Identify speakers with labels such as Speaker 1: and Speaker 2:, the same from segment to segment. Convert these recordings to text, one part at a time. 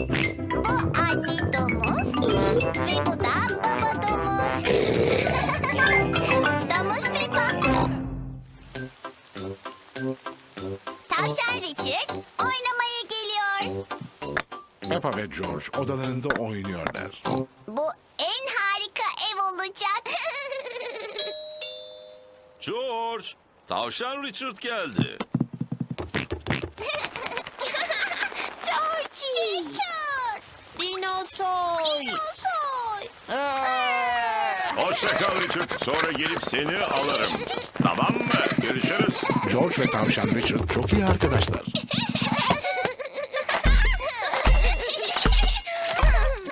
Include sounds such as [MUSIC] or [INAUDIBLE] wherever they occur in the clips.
Speaker 1: Bu anne domuz ve bu da baba domuz. [LAUGHS] domuz Peppa. Tavşan Richard oynamaya geliyor.
Speaker 2: Peppa ve George odalarında oynuyorlar.
Speaker 1: Bu en harika ev olacak. [LAUGHS]
Speaker 3: George, tavşan Richard geldi.
Speaker 1: Georgie. Richard.
Speaker 4: Dinozor.
Speaker 1: Dinozor.
Speaker 5: Hoşça kal Richard. Sonra gelip seni alırım. Tamam mı? Görüşürüz.
Speaker 2: George ve tavşan Richard çok iyi arkadaşlar.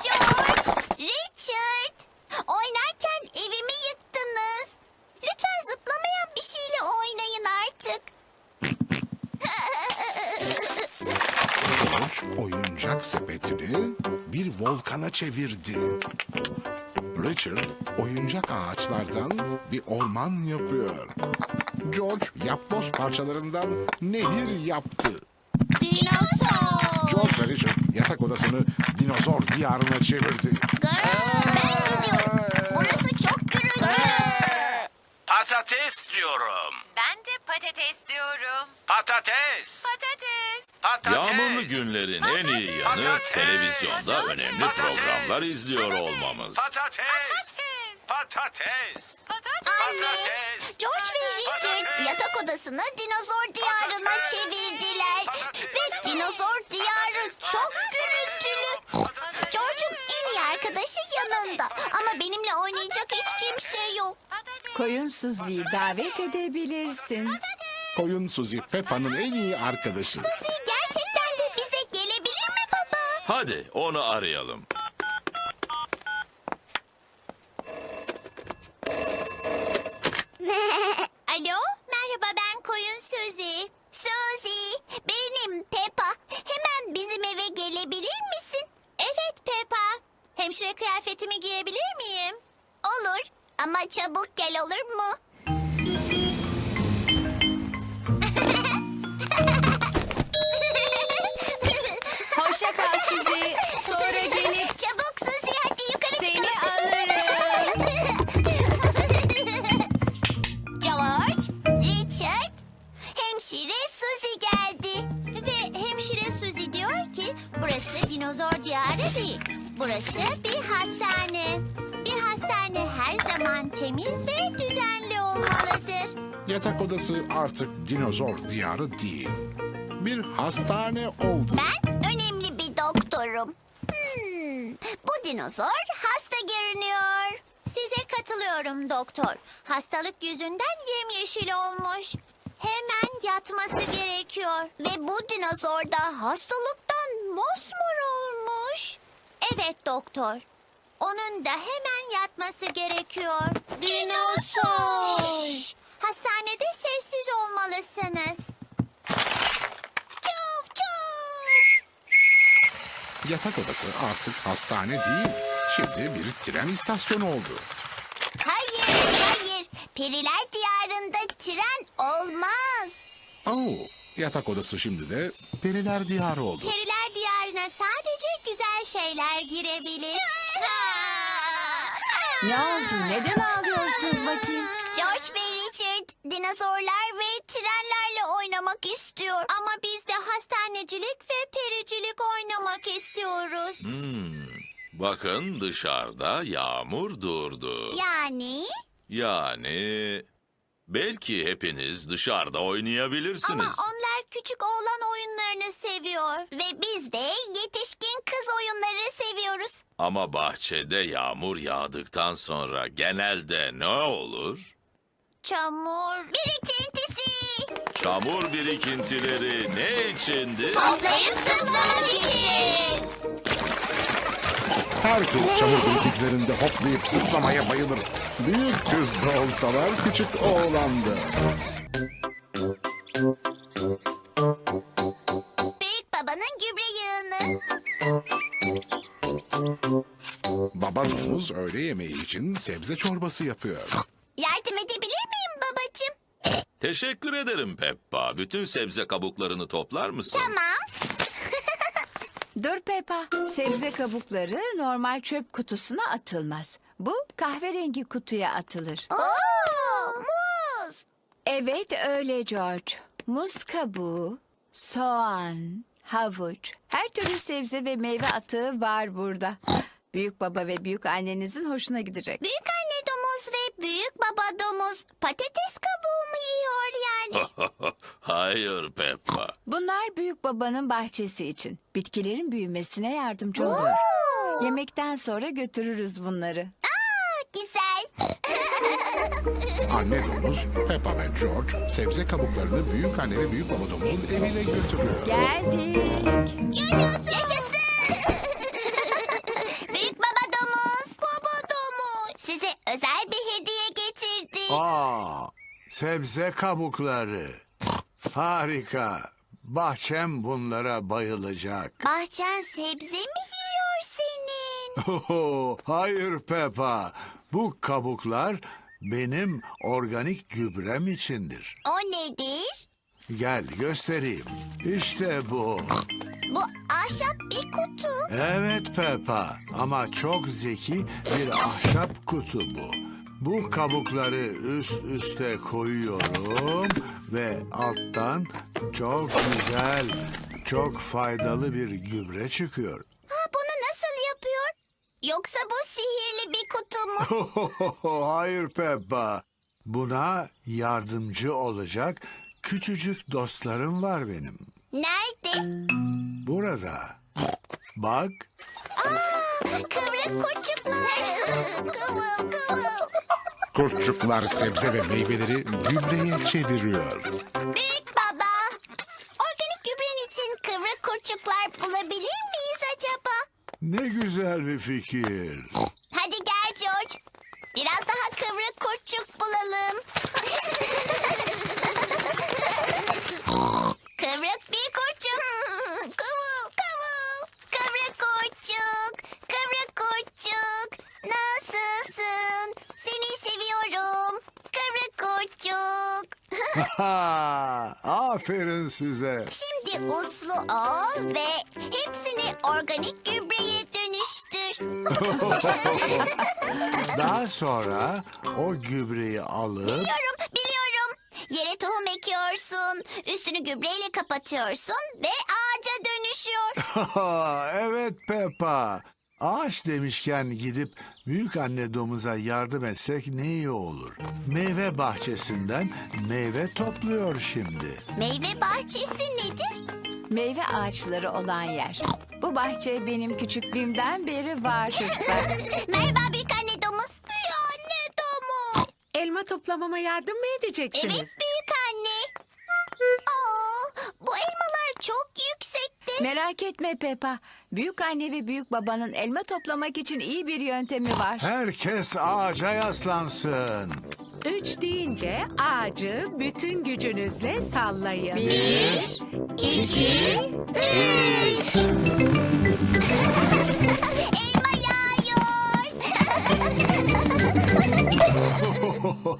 Speaker 1: George, Richard. Oynarken evimi yıktınız. Lütfen zıplamayan bir şeyle oynayın artık.
Speaker 2: George oyuncak sepetini bir volkana çevirdi. Richard oyuncak ağaçlardan bir orman yapıyor. George yapboz parçalarından nehir yaptı.
Speaker 1: Dinozor.
Speaker 2: George ve Richard yatak odasını dinozor diyarına çevirdi.
Speaker 1: Ben gidiyorum. Burası çok gürültülü.
Speaker 6: Patates diyorum.
Speaker 4: Ben de patates diyorum.
Speaker 6: Patates.
Speaker 4: Patates.
Speaker 6: Patates.
Speaker 3: Yağmurlu günlerin en iyi yanı
Speaker 6: Patates.
Speaker 3: televizyonda
Speaker 4: Patates.
Speaker 3: önemli
Speaker 6: Patates.
Speaker 3: programlar izliyor olmamız.
Speaker 6: Patates.
Speaker 4: Patates.
Speaker 6: Patates.
Speaker 4: Patates.
Speaker 1: Anne,
Speaker 6: Patates.
Speaker 1: George ve Richard
Speaker 6: Patates.
Speaker 1: yatak odasını dinozor diyarına
Speaker 6: Patates.
Speaker 1: çevirdiler.
Speaker 6: Patates.
Speaker 1: Ve dinozor diyarı
Speaker 6: Patates.
Speaker 1: çok
Speaker 6: Patates.
Speaker 1: gürültülü. Arkadaşı yanında. Ama benimle oynayacak hiç kimse yok.
Speaker 7: Koyun Suzi'yi davet edebilirsin.
Speaker 2: Koyun Suzy Peppa'nın en iyi arkadaşı.
Speaker 1: Suzy gerçekten de bize gelebilir mi baba?
Speaker 3: Hadi onu arayalım. [LAUGHS]
Speaker 1: Alo, merhaba ben Koyun Suzy. Suzy, benim Peppa. Hemen bizim eve gelebilir misin? Evet Peppa. Hemşire kıyafetimi giyebilir miyim? Olur ama çabuk gel olur mu? [LAUGHS]
Speaker 7: Hoşça kal Suzi. Sonra gelip
Speaker 1: Çabuk Suzy hadi yukarı
Speaker 7: seni
Speaker 1: çıkalım. [LAUGHS]
Speaker 7: alırım.
Speaker 1: George, Richard, hemşire Suzy geldi. Ve hemşire Suzy diyor ki burası dinozor diyarı değil. Burası bir hastane. Bir hastane her zaman temiz ve düzenli olmalıdır.
Speaker 2: Yatak odası artık dinozor diyarı değil. Bir hastane oldu.
Speaker 1: Ben önemli bir doktorum. Hmm, bu dinozor hasta görünüyor. Size katılıyorum doktor. Hastalık yüzünden yemyeşil olmuş. Hemen yatması gerekiyor. Ve bu dinozor da hastalıktan mosmor olmuş. Evet doktor. Onun da hemen yatması gerekiyor. Dinozor. Hastanede sessiz olmalısınız. Çuf çuf.
Speaker 2: Yatak odası artık hastane değil. Şimdi bir tren istasyonu oldu.
Speaker 1: Hayır, hayır. Periler diyarında tren olmaz.
Speaker 2: Oo, yatak odası şimdi de periler diyarı oldu.
Speaker 1: Periler diyarına sadece güzel şeyler girebilir. [LAUGHS]
Speaker 7: Ne oldu? Neden ağlıyorsunuz bakayım?
Speaker 1: George ve Richard dinozorlar ve trenlerle oynamak istiyor. Ama biz de hastanecilik ve pericilik oynamak istiyoruz.
Speaker 3: Bakın dışarıda yağmur durdu.
Speaker 1: Yani?
Speaker 3: Yani belki hepiniz dışarıda oynayabilirsiniz.
Speaker 1: Ama onlar küçük oğlan oyunlarını seviyor. Ve biz de yetişkin kız oyunları seviyoruz.
Speaker 3: Ama bahçede yağmur yağdıktan sonra genelde ne olur?
Speaker 1: Çamur. Birikintisi.
Speaker 3: Çamur birikintileri ne içindi?
Speaker 1: Toplayıp zıplamak için.
Speaker 2: Herkes çamur birikintilerinde hoplayıp zıplamaya bayılır. Büyük kız da olsalar küçük oğlan da.
Speaker 1: Büyük babanın gübre yığını.
Speaker 2: Baba domuz öğle yemeği için sebze çorbası yapıyor.
Speaker 1: Yardım edebilir miyim babacığım?
Speaker 3: Teşekkür ederim Peppa. Bütün sebze kabuklarını toplar mısın?
Speaker 1: Tamam.
Speaker 7: Dur Peppa. Sebze kabukları normal çöp kutusuna atılmaz. Bu kahverengi kutuya atılır.
Speaker 1: Oo, muz.
Speaker 7: Evet öyle George. Muz kabuğu, soğan, havuç, her türlü sebze ve meyve atığı var burada. Büyük baba ve büyük annenizin hoşuna gidecek.
Speaker 1: Büyük anne domuz ve büyük baba domuz patates kabuğu? [LAUGHS]
Speaker 3: Hayır Peppa.
Speaker 7: Bunlar büyük babanın bahçesi için. Bitkilerin büyümesine yardımcı oluyor.
Speaker 1: Oo,
Speaker 7: Yemekten sonra götürürüz bunları.
Speaker 1: güzel. [LAUGHS]
Speaker 2: Anne domuz, Peppa ve George sebze kabuklarını büyük anne ve büyük baba domuzun evine götürüyor.
Speaker 7: Geldik.
Speaker 8: Sebze kabukları. Harika. Bahçem bunlara bayılacak.
Speaker 1: Bahçen sebze mi yiyor senin? [LAUGHS]
Speaker 8: Oho, hayır Peppa. Bu kabuklar benim organik gübrem içindir.
Speaker 1: O nedir?
Speaker 8: Gel göstereyim. İşte bu.
Speaker 1: Bu ahşap bir kutu.
Speaker 8: Evet Peppa ama çok zeki bir ahşap kutu bu. Bu kabukları üst üste koyuyorum ve alttan çok güzel, çok faydalı bir gübre çıkıyor.
Speaker 1: Ha, bunu nasıl yapıyor? Yoksa bu sihirli bir kutu mu? [LAUGHS]
Speaker 8: Hayır Peppa. Buna yardımcı olacak küçücük dostlarım var benim.
Speaker 1: Nerede?
Speaker 8: Burada. Bak
Speaker 1: Kıvrık kurçuklar. [LAUGHS] Kıvıl kıvıl.
Speaker 2: Kurtçuklar sebze ve meyveleri gübreye çeviriyor.
Speaker 1: Büyük baba. Organik gübren için kıvrık kurçuklar bulabilir miyiz acaba?
Speaker 8: ne güzel bir fikir.
Speaker 1: Hadi gel George. Biraz daha
Speaker 8: size.
Speaker 1: Şimdi uslu ol ve hepsini organik gübreye dönüştür. [LAUGHS]
Speaker 8: Daha [LAUGHS] sonra o gübreyi alıp
Speaker 1: Biliyorum, biliyorum. Yere tohum ekiyorsun, üstünü gübreyle kapatıyorsun ve ağaca dönüşüyor. [LAUGHS]
Speaker 8: evet Peppa. Ağaç demişken gidip büyük anne domuza yardım etsek ne iyi olur. Meyve bahçesinden meyve topluyor şimdi.
Speaker 1: Meyve bahçesi nedir?
Speaker 7: Meyve ağaçları olan yer. Bu bahçe benim küçüklüğümden beri var çocuklar. [LAUGHS]
Speaker 1: Merhaba büyük anne domuz. Büyük anne domuz.
Speaker 9: Elma toplamama yardım mı edeceksiniz?
Speaker 1: Evet büyük anne. Aa, bu elmalar çok yüksekte.
Speaker 7: Merak etme Peppa. Büyük anne ve büyük babanın elma toplamak için iyi bir yöntemi var.
Speaker 8: Herkes ağaca yaslansın.
Speaker 9: Üç deyince ağacı bütün gücünüzle sallayın.
Speaker 7: Bir, iki,
Speaker 1: Elma yağıyor. [LAUGHS]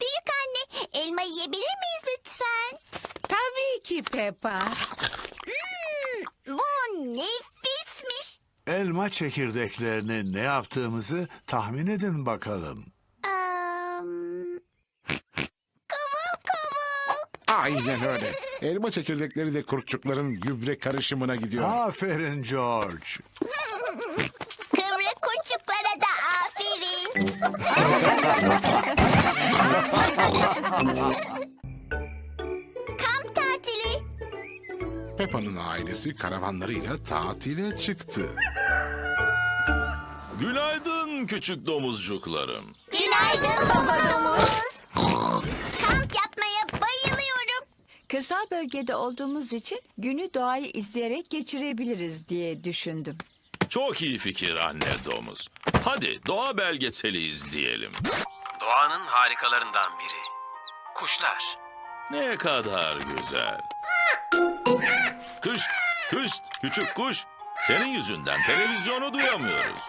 Speaker 1: büyük anne, elma yiyebilir miyiz lütfen?
Speaker 9: Tabii ki Peppa.
Speaker 1: Nefismiş.
Speaker 8: Elma çekirdeklerini ne yaptığımızı tahmin edin bakalım.
Speaker 1: Am, kıvıl kıvıl.
Speaker 2: Aynen öyle. Elma çekirdekleri de kurtçukların gübre karışımına gidiyor.
Speaker 8: Aferin George.
Speaker 1: Kıvrık kurçuklara da aferin. [LAUGHS]
Speaker 2: Peppa'nın ailesi karavanlarıyla tatile çıktı.
Speaker 3: Günaydın küçük domuzcuklarım.
Speaker 1: Günaydın baba domuz. Kamp yapmaya bayılıyorum.
Speaker 7: Kırsal bölgede olduğumuz için günü doğayı izleyerek geçirebiliriz diye düşündüm.
Speaker 3: Çok iyi fikir anne domuz. Hadi doğa belgeseli izleyelim.
Speaker 6: Doğanın harikalarından biri. Kuşlar.
Speaker 3: Ne kadar güzel. Kış, kış, küçük kuş. Senin yüzünden televizyonu duyamıyoruz.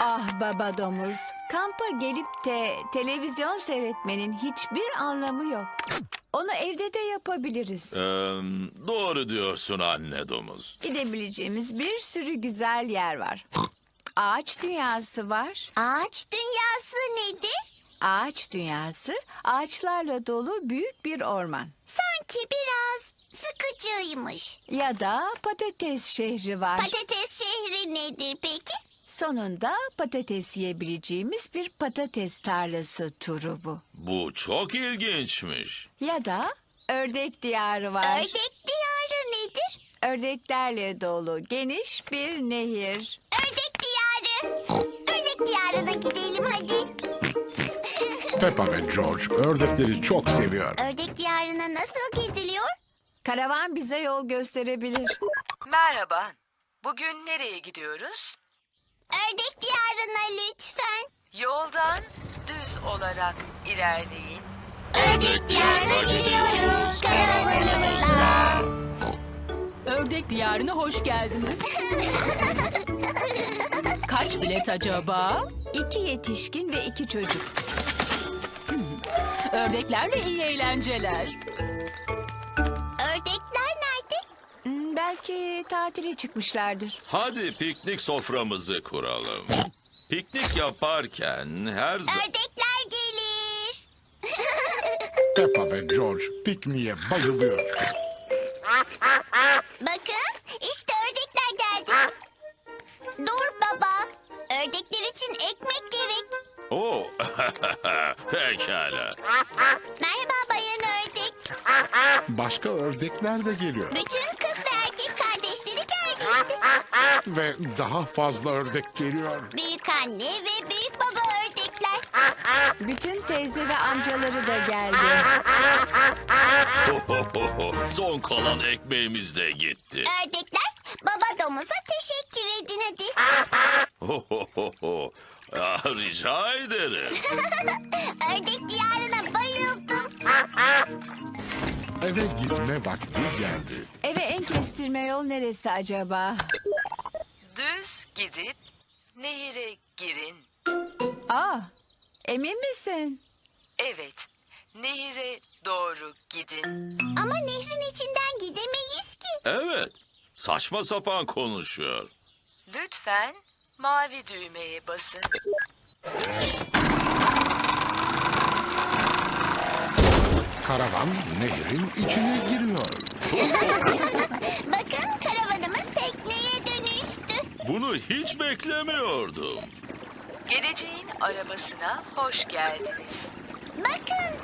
Speaker 7: Ah baba domuz, kampa gelip de televizyon seyretmenin hiçbir anlamı yok. Onu evde de yapabiliriz.
Speaker 3: Ee, doğru diyorsun anne domuz.
Speaker 7: Gidebileceğimiz bir sürü güzel yer var. Ağaç dünyası var.
Speaker 1: Ağaç dünyası nedir?
Speaker 7: Ağaç dünyası ağaçlarla dolu büyük bir orman.
Speaker 1: Sanki biraz sıkıcıymış.
Speaker 7: Ya da patates şehri var.
Speaker 1: Patates şehri nedir peki?
Speaker 7: Sonunda patates yiyebileceğimiz bir patates tarlası turu bu.
Speaker 3: Bu çok ilginçmiş.
Speaker 7: Ya da ördek diyarı var.
Speaker 1: Ördek diyarı nedir?
Speaker 7: Ördeklerle dolu geniş bir nehir.
Speaker 1: Ördek diyarı. Ördek diyarına gidelim hadi.
Speaker 2: Peppa ve George ördekleri çok seviyor.
Speaker 1: Ördek diyarına nasıl?
Speaker 7: Karavan bize yol gösterebilir.
Speaker 10: Merhaba. Bugün nereye gidiyoruz?
Speaker 1: Ördek diyarına lütfen.
Speaker 10: Yoldan düz olarak ilerleyin.
Speaker 1: Ördek diyarına gidiyoruz karavanımızla.
Speaker 11: Ördek diyarına hoş geldiniz. [LAUGHS] Kaç bilet acaba?
Speaker 7: İki yetişkin ve iki çocuk.
Speaker 11: Ördeklerle iyi eğlenceler.
Speaker 7: Belki tatile çıkmışlardır.
Speaker 3: Hadi piknik soframızı kuralım. Piknik yaparken her zaman...
Speaker 1: Ördekler gelir. [LAUGHS]
Speaker 2: Peppa ve George pikniğe bayılıyor.
Speaker 1: Bakın işte ördekler geldi. Dur baba. Ördekler için ekmek gerek.
Speaker 3: Oo, [LAUGHS] pekala.
Speaker 1: Merhaba bayan ördek.
Speaker 2: Başka ördekler de geliyor.
Speaker 1: Bütün kız Ve
Speaker 2: daha fazla ördek geliyor.
Speaker 1: Büyük anne ve büyük baba ördekler.
Speaker 7: Bütün teyze ve amcaları da geldi. [LAUGHS]
Speaker 3: Son kalan ekmeğimiz de gitti.
Speaker 1: Ördekler baba domuza teşekkür edin hadi. [LAUGHS]
Speaker 3: Ah, Rica ederim. [LAUGHS]
Speaker 1: Ördek diyarına bayıldım.
Speaker 2: Eve gitme vakti geldi.
Speaker 7: Eve en kestirme yol neresi acaba?
Speaker 10: Düz gidip nehire girin.
Speaker 7: Aa, emin misin?
Speaker 10: Evet, nehire doğru gidin.
Speaker 1: Ama nehrin içinden gidemeyiz ki.
Speaker 3: Evet, saçma sapan konuşuyor.
Speaker 10: Lütfen mavi düğmeye basın.
Speaker 2: Karavan nehrin içine giriyor. [LAUGHS]
Speaker 3: Bunu hiç beklemiyordum.
Speaker 10: Geleceğin arabasına hoş geldiniz.
Speaker 1: Bakın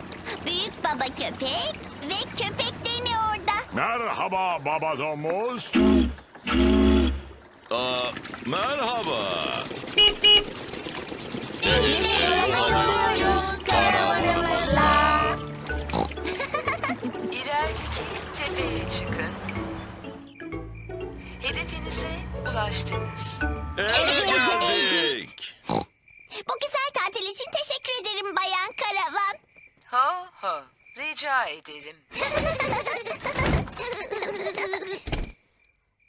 Speaker 1: büyük baba köpek ve köpeklerini orada.
Speaker 5: Merhaba baba domuz.
Speaker 3: Aa, merhaba.
Speaker 1: Nehirde yollanıyoruz karavanımızla.
Speaker 10: İlerideki tepeye çıkın. Hedefinize ulaştınız.
Speaker 3: Eve geldik.
Speaker 1: Bu güzel tatil için teşekkür ederim bayan karavan.
Speaker 10: Ho ho, rica ederim. [LAUGHS]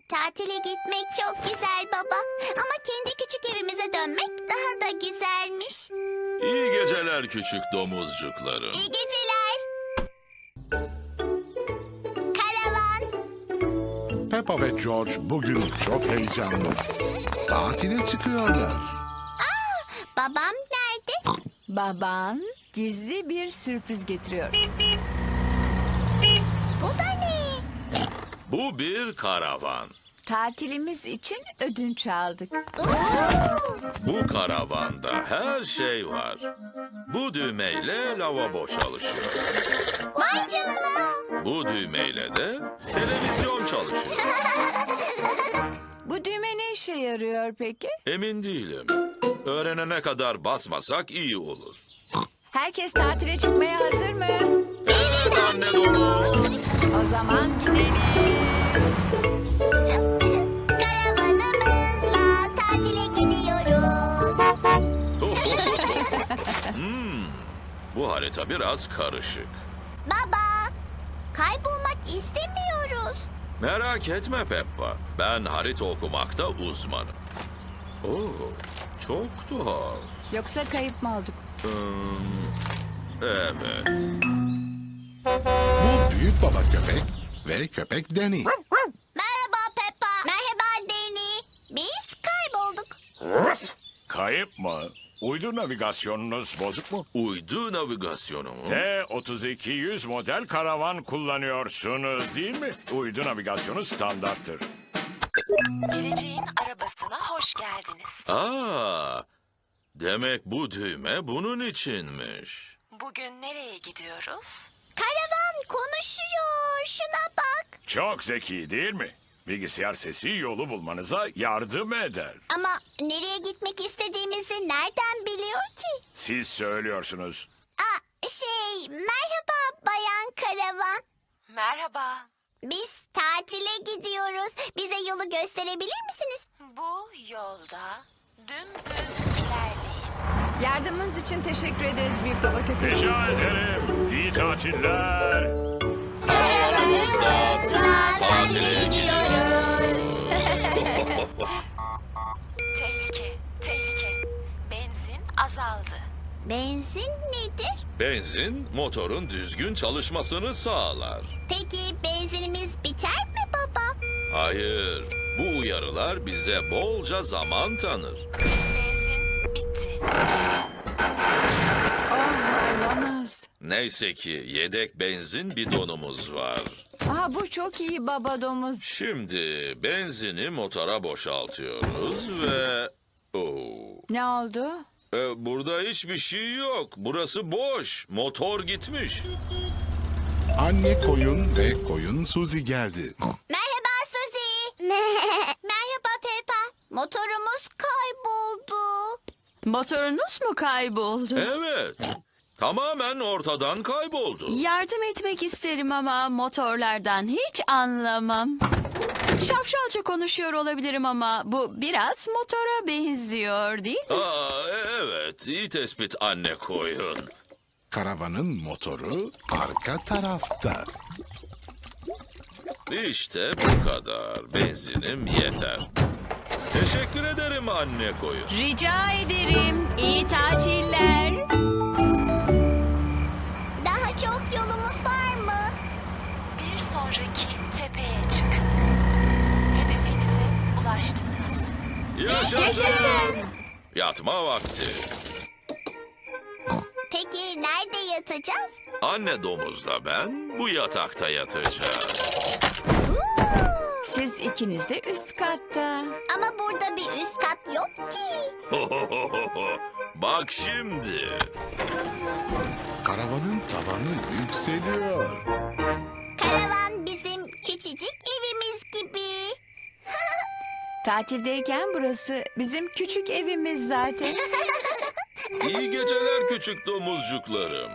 Speaker 1: Tatile gitmek çok güzel baba. Ama kendi küçük evimize dönmek daha da güzelmiş.
Speaker 3: İyi geceler küçük domuzcuklarım.
Speaker 1: İyi geceler.
Speaker 2: Peppa ve George bugün çok heyecanlı. Tatile çıkıyorlar.
Speaker 1: Babam nerede?
Speaker 7: Baban gizli bir sürpriz getiriyor.
Speaker 1: Bu da ne?
Speaker 3: Bu bir karavan.
Speaker 7: Tatilimiz için ödünç aldık.
Speaker 3: Bu karavanda her şey var. Bu düğmeyle lavabo çalışıyor.
Speaker 1: Vay canına.
Speaker 3: Bu düğmeyle de televizyon çalışıyor. [LAUGHS]
Speaker 7: Bu düğme ne işe yarıyor peki?
Speaker 3: Emin değilim. Öğrenene kadar basmasak iyi olur.
Speaker 7: Herkes tatile çıkmaya hazır mı?
Speaker 3: Evet anne.
Speaker 7: O zaman gidelim.
Speaker 3: Bu harita biraz karışık.
Speaker 1: Baba, kaybolmak istemiyoruz.
Speaker 3: Merak etme Peppa. Ben harita okumakta uzmanım. Oo, çok tuhaf.
Speaker 7: Yoksa kayıp mı olduk?
Speaker 3: Hmm, evet.
Speaker 2: Bu büyük baba köpek ve köpek Danny.
Speaker 1: Merhaba Peppa. Merhaba Danny. Biz kaybolduk.
Speaker 5: Kayıp mı? Uydu navigasyonunuz bozuk mu?
Speaker 3: Uydu navigasyonu mu?
Speaker 5: T-3200 model karavan kullanıyorsunuz değil mi? Uydu navigasyonu standarttır.
Speaker 10: Geleceğin arabasına hoş geldiniz.
Speaker 3: Aa, demek bu düğme bunun içinmiş.
Speaker 10: Bugün nereye gidiyoruz?
Speaker 1: Karavan konuşuyor. Şuna bak.
Speaker 5: Çok zeki değil mi? Bilgisayar sesi yolu bulmanıza yardım eder.
Speaker 1: Ama nereye gitmek istediğimizi nereden biliyor ki?
Speaker 5: Siz söylüyorsunuz.
Speaker 1: Aa, şey, merhaba Bayan Karavan.
Speaker 10: Merhaba.
Speaker 1: Biz tatile gidiyoruz. Bize yolu gösterebilir misiniz?
Speaker 10: Bu yolda dümdüz ilerleyin.
Speaker 7: Yardımınız için teşekkür ederiz büyük baba köpek.
Speaker 5: Rica ederim. İyi tatiller.
Speaker 1: Karavanımızla
Speaker 3: tatile
Speaker 1: gidiyoruz.
Speaker 10: Tehlike, tehlike. Benzin azaldı.
Speaker 1: Benzin nedir?
Speaker 3: Benzin motorun düzgün çalışmasını sağlar.
Speaker 1: Peki benzinimiz biter mi baba?
Speaker 3: Hayır, bu uyarılar bize bolca zaman tanır.
Speaker 10: Benzin bitti.
Speaker 3: Neyse ki yedek benzin bidonumuz var.
Speaker 7: Aha bu çok iyi baba domuz.
Speaker 3: Şimdi benzini motora boşaltıyoruz ve... Oo.
Speaker 7: Ne oldu?
Speaker 3: E, burada hiçbir şey yok. Burası boş. Motor gitmiş.
Speaker 2: Anne koyun ve koyun Suzy geldi.
Speaker 1: Merhaba Suzy. [LAUGHS] Merhaba Peppa. Motorumuz kayboldu.
Speaker 11: Motorunuz mu kayboldu?
Speaker 3: Evet. Tamamen ortadan kayboldu.
Speaker 11: Yardım etmek isterim ama motorlardan hiç anlamam. Şapşalca konuşuyor olabilirim ama bu biraz motora benziyor değil mi?
Speaker 3: Aa, e- evet. iyi tespit anne koyun.
Speaker 2: Karavanın motoru arka tarafta.
Speaker 3: İşte bu kadar. Benzinim yeter. Teşekkür ederim anne koyun.
Speaker 11: Rica ederim. İyi tatiller.
Speaker 10: Sonraki tepeye çıkın. Hedefinize ulaştınız.
Speaker 3: Yaşasın. Yatma vakti.
Speaker 1: Peki nerede yatacağız?
Speaker 3: Anne domuzla ben bu yatakta yatacağız.
Speaker 7: Siz ikiniz de üst katta.
Speaker 1: Ama burada bir üst kat yok ki. [LAUGHS]
Speaker 3: Bak şimdi.
Speaker 2: Karavanın tavanı yükseliyor.
Speaker 1: Karavan bizim küçücük evimiz gibi. [LAUGHS]
Speaker 7: Tatildeyken burası bizim küçük evimiz zaten.
Speaker 3: İyi geceler küçük domuzcuklarım.